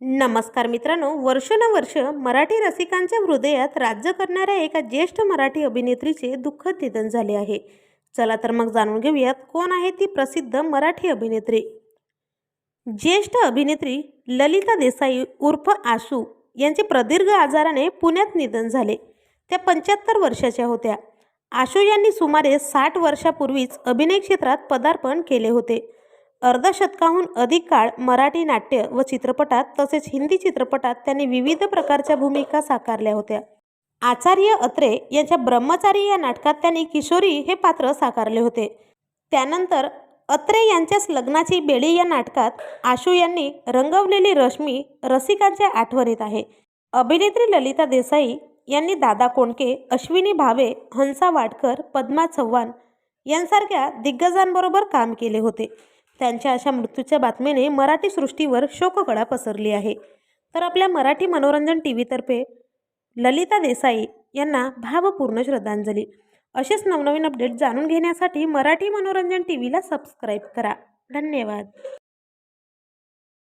नमस्कार मित्रांनो वर्षानुवर्ष मराठी रसिकांच्या हृदयात राज्य करणाऱ्या एका ज्येष्ठ मराठी अभिनेत्रीचे दुःखद निधन झाले आहे. चला तर मग जाणून घेऊयात कोण आहे ती प्रसिद्ध मराठी अभिनेत्री. ज्येष्ठ अभिनेत्री ललिता देसाई उर्फ आशू यांचे प्रदीर्घ आजाराने पुण्यात निधन झाले. त्या पंच्याहत्तर वर्षाच्या होत्या. आशू यांनी सुमारे साठ वर्षापूर्वीच अभिनय क्षेत्रात पदार्पण केले होते. अर्धशतकाहून अधिक काळ मराठी नाट्य व चित्रपटात तसेच हिंदी चित्रपटात त्यांनी विविध प्रकारच्या भूमिका साकारल्या होत्या. आचार्य अत्रे यांच्या ब्रह्मचारी या नाटकात त्यांनी किशोरी हे पात्र साकारले होते. त्यानंतर अत्रे यांच्याच लग्नाची बेडी या नाटकात आशू यांनी रंगवलेली रश्मी रसिकांच्या आठवणीत आहे. अभिनेत्री ललिता देसाई यांनी दादा कोंडके अश्विनी भावे हंसा वाडकर पद्मा चव्हाण यांसारख्या दिग्गजांबरोबर काम केले होते. त्यांच्या अशा मृत्यूच्या बातमीने मराठी सृष्टीवर शोककळा पसरली आहे. तर आपल्या मराठी मनोरंजन टी व्हीतर्फे ललिता देसाई यांना भावपूर्ण श्रद्धांजली. असेच नवनवीन अपडेट जाणून घेण्यासाठी मराठी मनोरंजन टी व्हीला सबस्क्राईब करा. धन्यवाद.